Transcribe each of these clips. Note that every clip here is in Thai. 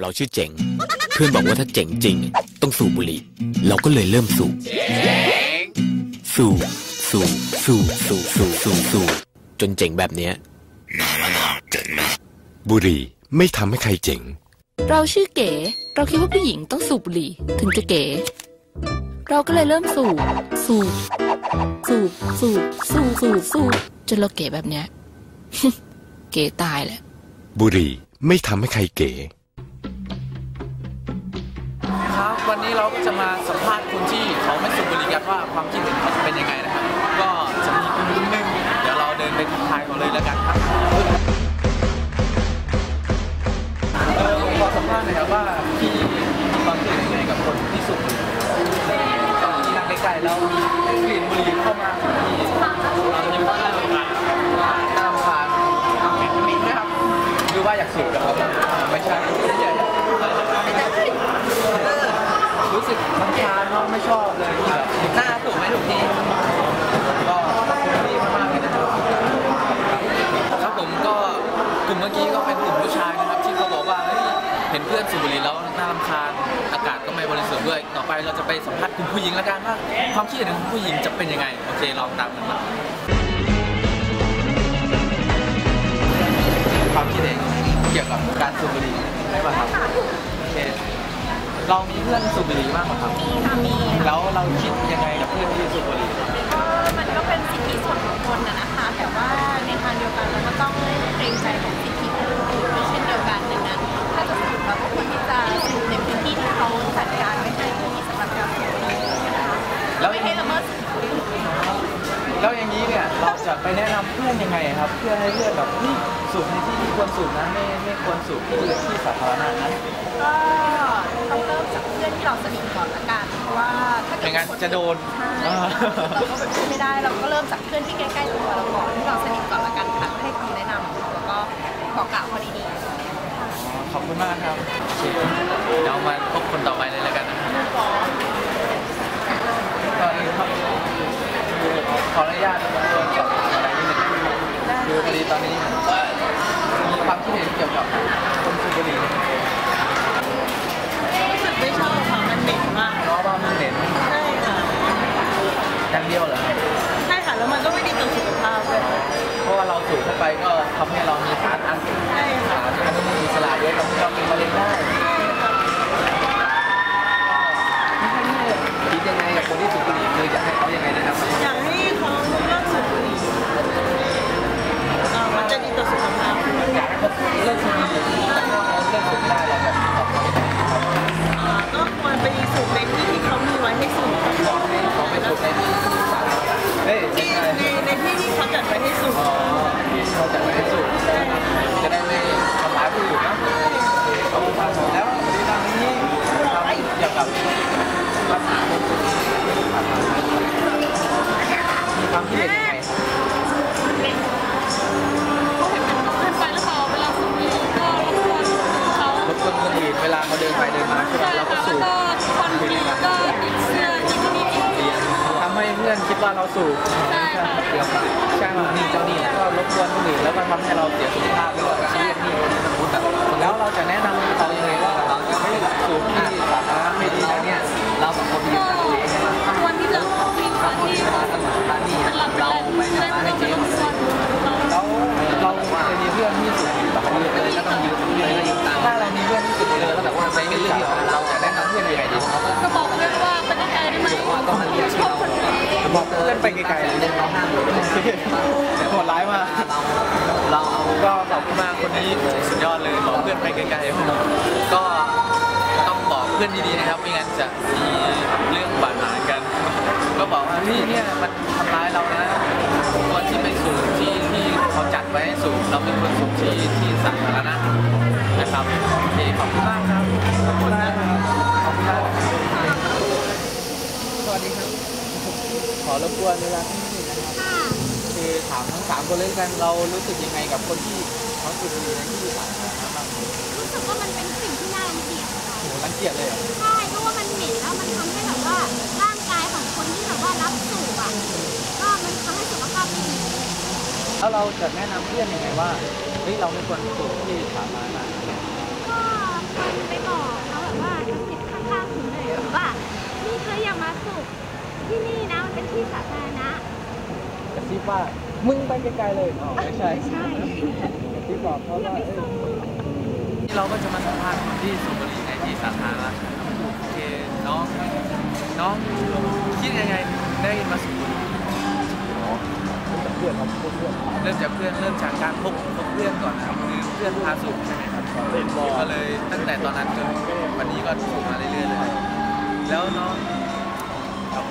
เราชื่อเจ๋ง เพื่อนบอกว่าถ้าเจ๋งจริง ต้องสูบบุหรี่ เราก็เลยเริ่มสูบสูบสูบสูบสูบสูบสูบสูบจนเจ๋งแบบเนี้ยน่ามะนาวเจ๋งไหมบุหรี่ไม่ทำให้ใครเจ๋ง เราชื่อเก๋ เราคิดว่าผู้หญิงต้องสูบบุหรี่ถึงจะเก๋ เราก็เลยเริ่มสูบ สูบ สูบ สูบ สูบ สูบ สูบ จนเราเก๋แบบเนี้ย เก๋ตายแหละ บุหรี่ไม่ทำให้ใครเก๋ ครับ วันนี้เราก็จะมาสัมภาษณ์คนที่เขาไม่สูบบุหรี่กันว่าความคิดเห็นเขาจะเป็นยังไงนะครับ ก็จะมีคนหนึงเดี๋ยวเราเดินไปทักทายเขาเลยแล้วกันครับ อว่าอยากสูบนะครับไม่ใช่ไม่ใช่รู้สึกรำคาญเนาะไม่ชอบเลยที่แบบหน้าถูกไหมถูกทีก็ขอบคุณพี่มากๆเลยนะครับครับผมก็กลุ่มเมื่อกี้ก็เป็นกลุ่มผู้ชายนะครับ ที่เขาบอกว่าเฮ้ยเห็นเพื่อนสูบบุหรี่แล้วน่ารำคาญอากาศก็ไม่บริสุทธิ์ด้วย ต่อไปเราจะไปสัมภาษณ์กลุ่มผู้หญิงแล้วกันว่าความคิดเห็นของผู้หญิงจะเป็นยังไง โอเคลองตามกันมาความคิดเห็น เกี่ยวกับการสูบบุหรี่ได้ป่ะครับโอเคเรามีเพื่อนสูบบุหรี่บ้างไหมครับ มีค่ะมีแล้วเราคิดยังไงกับเพื่อนที่สูบบุหรี่ก็มันก็เป็นสิทธิส่วนบุคคลนะนะคะ แต่ว่าในทางเดียวกันเราก็ต้องเกรงใจของสิทธิผู้อื่นด้วยเช่นเดียวกันดังนั้นถ้าจะสูบเราก็ควรที่จะสูบในพื้นที่ที่เขาจัดการไว้ให้เพื่อที่สำหรับการสูบบุหรี่นะคะแล้วไม่ให้ละเมิดสิทธิ แล้วอย่างนี้เนี่ยเราจะไปแนะนำเพื่อนยังไงครับ เพื่อให้เพื่อนแบบนี่สูบในที่ที่ควรสูบนะไม่ไม่ควรสูบที่ที่สาธารณะนะก็ต้องเริ่มจากเพื่อนที่เราสนิทก่อนละกันเพราะว่าถ้าเกิไม่ดงั้นจะโดนใช่เราก็แบบไม่ได้เราก็เริ่มจากเพื่อนที่ใกล้ๆตัวเราก่อนที่เราสนิทก่อนละกันค่ะให้คำแนะนำแล้วก็บอกกล่าวเขาดีๆขอบคุณมากครับโอเคเดี๋ยวมาพบคนต่อไปเลยแล้วกันนะครับก็นี่ครับ ขออนุญาตตัวจสอบอะไรนิดนึงคือพอดีตอนนี้มีความคิดเห็นเกี่ยวกับคนสูบบุหรี่รู้สึกไม่ชอบค่ะมันเหม็นมากเพราะว่ามันเหม็นใช่ค่ะอย่างเดียวเหรอใช่ค่ะแล้วมันก็ไม่ดีต่อสุขภาพด้วยเพราะว่าเราสูบเข้าไปก็ทำให้เรามีสารอันใช่ค่ะสาร ในในที่ที่เขาจัดไว้ให้สูบอ๋อที่เขาจัดไว้ให้สูบ พื่อนคิดว่าเราสูบใช่ไหมใช่ไหมนี่เจ้านี่ก็รบกวนคนอื่นแล้วก็ทำให้เราเสียสุขภาพด้วยชีวิตนี่แล้วเราจะแนะนำเขายังไงว่าเราจะไม่สูบที่สาธารณะไม่ดีนะเนี่ยเราสองคนยืนกันเองควรที่จะมีความที่มาสมัครนี่ มากคนนี้สุดยอดเลยบอกเพื่อนไปไกลๆก็ต้องบอกเพื่อนดีๆนะครับไม่งั้นจะมีเรื่องบาดหมางกัน ก็บอกว่านี่เนี่ยมันทำร้ายเรานะควรที่ไปสูบที่ที่เขาจัดไว้ให้สูบเราไม่ควรสูบที่ที่สาธารณะนะครับโอเคขอบคุณมากครับขอบคุณมากครับขอบคุณมากสวัสดีครับ ขอรบกวนเวลาที่นี่นะครับคือถามทั้งสามคนเลยกันเรารู้สึกยังไงกับคนที่ คุณมีอที่ดูแลรู้สึกว่ามันเป็นสิ่งที่น่ารังเกียจอะค่ะ โหรังเกียจเลยเหรอใช่ เพราะว่ามันเหม็นแล้วมันทำให้แบบว่าร่างกายของคนที่แบบว่ารับสูบอะ ก็มันทำให้สุขภาพไม่ดีแล้วเราจะแนะนำเพื่อนยังไงว่าเฮ้ยเราไม่ควรสูบที่สามานะก็ควรไปบอกเขาแบบว่าทำผิดข้างๆคุณหน่อยแว่านี่เธออย่ามาสูบที่นี่นะมันเป็นที่สาธารณะ กระซิบว่ามึงไปไกลๆเลยอ๋อไม่ใช่ ใช่ กระซิบอกเขาว่าเราก็จะมาสัมภาษณ์คนที่สูบบุหรี่ในที่สาธารณะโอเคน้องน้องคิดยังไงได้มาสูบบุหรี่เริ่มจากเพื่อนเริ่มจากการพบพบเพื่อนก่อนนะครับคือเพื่อนพาสูบใช่ไหมครับก็เลยตั้งแต่ตอนนั้นจนวันนี้ก็สูบมาเรื่อยๆเลยแล้วน้อง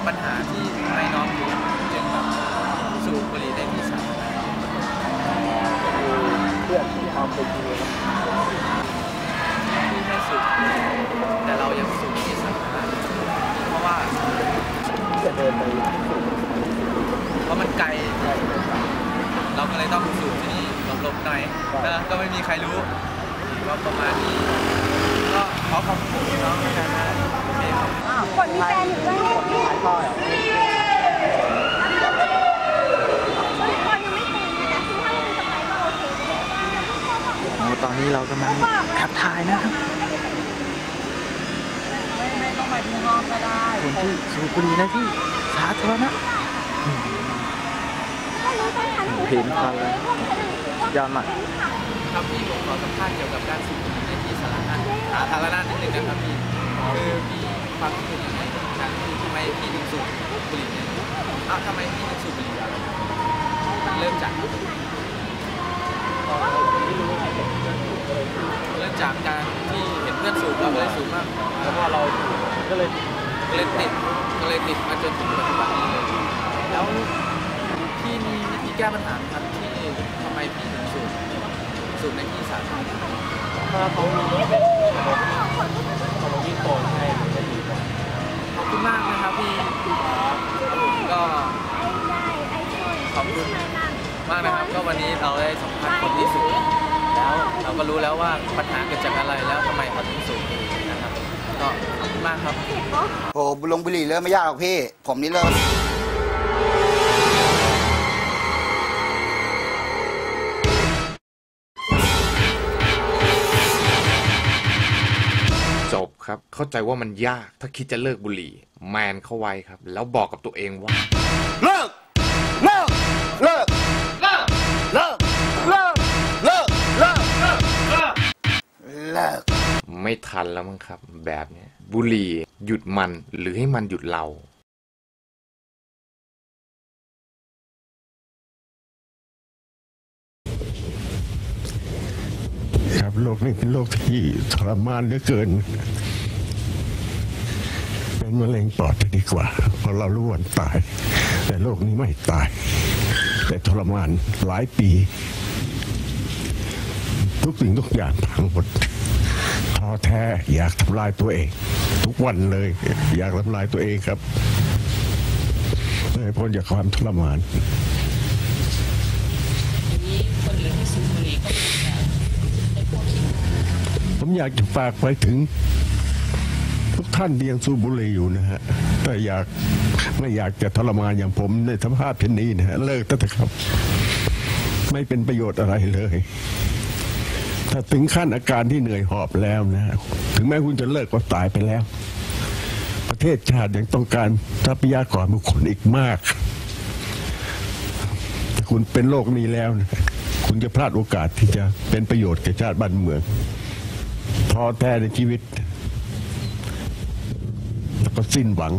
ปัญหาที่ทำให้น้องถึง ก็เลยต้องสูบที่นี่หลบๆหน่อยนะก็ไม่มีใครรู้ก็ประมาณนี้ ก็ขอขอบคุณน้องแล้วกันนะโอเคครับ คนมีแฟนอยู่ด้วยเนี่ยพี่ถ่ายทอดเหรอคนยังไม่แต่งนะคือถ้ามึงจะไปก็โอเคโอ้ตอนนี้เรากำลังขับถ่ายนะครับไม่ต้องไปที่ห้องก็ได้คนที่สูบบุหรี่ในที่สาธารณะก็รู้ สถานะเห็นฟังเลยยอดมากครับพี่ผมขอสัมภาษณ์เกี่ยวกับการสูบบุหรี่ในที่สาธารณะสาธารณะนิดนึงนะครับพี่คือมีความคิดเห็นยังไงกับการที่ทำไมพี่ถึงสูบบุหรี่เนี่ยอ้าวทำไมพี่ถึงสูบบุหรี่อะเริ่มจากเริ่มจากการที่เห็นเพื่อนสูบเราก็เลยสูบบ้างแล้วพอเราก็เลยก็เลยติดก็เลยติดมาจนถึงปัจจุบันนี้เลยแล้ว พี่มีวิธีแก้ปัญหาไหมครับที่ทำไมพี่ถึงสูบสูบในที่สาธารณะถ้าเขามีเป็นระบบระบบวิ่งโป่งให้จะดีกว่าขอบคุณมากนะครับพี่ครับผมก็ขอบคุณมากนะครับก็วันนี้เราได้สัมภาษณ์คนที่สูบแล้วเราก็รู้แล้วว่าปัญหาเกิดจากอะไรแล้วทำไมเขาถึงสูบบุหรี่นะครับก็ขอบคุณมากครับโอ้ลงบุหรี่เริ่มไม่ยากหรอกพี่ ผมนี่เริ่ม เข้าใจว่ามันยากถ้าคิดจะเลิกบุหรี่ แมนเข้าไว้ครับ แล้วบอกกับตัวเองว่าเลิก เลิก เลิก เลิก เลิก เลิก เลิก เลิก เลิก ไม่ทันแล้วมั้งครับ แบบเนี้ยบุหรี่หยุดมันหรือให้มันหยุดเราครับโรคนี้เป็นโรคที่ทรมานเหลือเกินเป็น มะเร็งปอดจะดีกว่า เพราะเรารู้วันตาย แต่โรคนี้ไม่ตาย แต่ทรมานหลายปี ทุกสิ่งทุกอย่างพังหมดท้อแท้อยากทำลายตัวเอง ทุกวันเลย อยากทำลายตัวเองครับเพื่อให้พ้นจากความทรมานผมอยากจะฝากไปถึง ทุกท่านยังสูบบุหรี่อยู่นะฮะแต่อยากไม่อยากจะทรมานอย่างผมในสภาพเช่นนี้นะฮะเลิกเถอะครับ ไม่เป็นประโยชน์อะไรเลย ถ้าถึงขั้นอาการที่เหนื่อยหอบแล้วนะถึงแม้คุณจะเลิกก็ตายไปแล้ว ประเทศชาติยังต้องการทรัพยากรบุคคลอีกมากคุณเป็นโรคนี้แล้วนะคุณจะพลาดโอกาสที่จะเป็นประโยชน์แก่ชาติบ้านเมืองท้อแท้ในชีวิต ก็สิ้นหวัง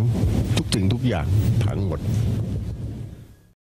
ทุกสิ่งทุกอย่างทั้งหมด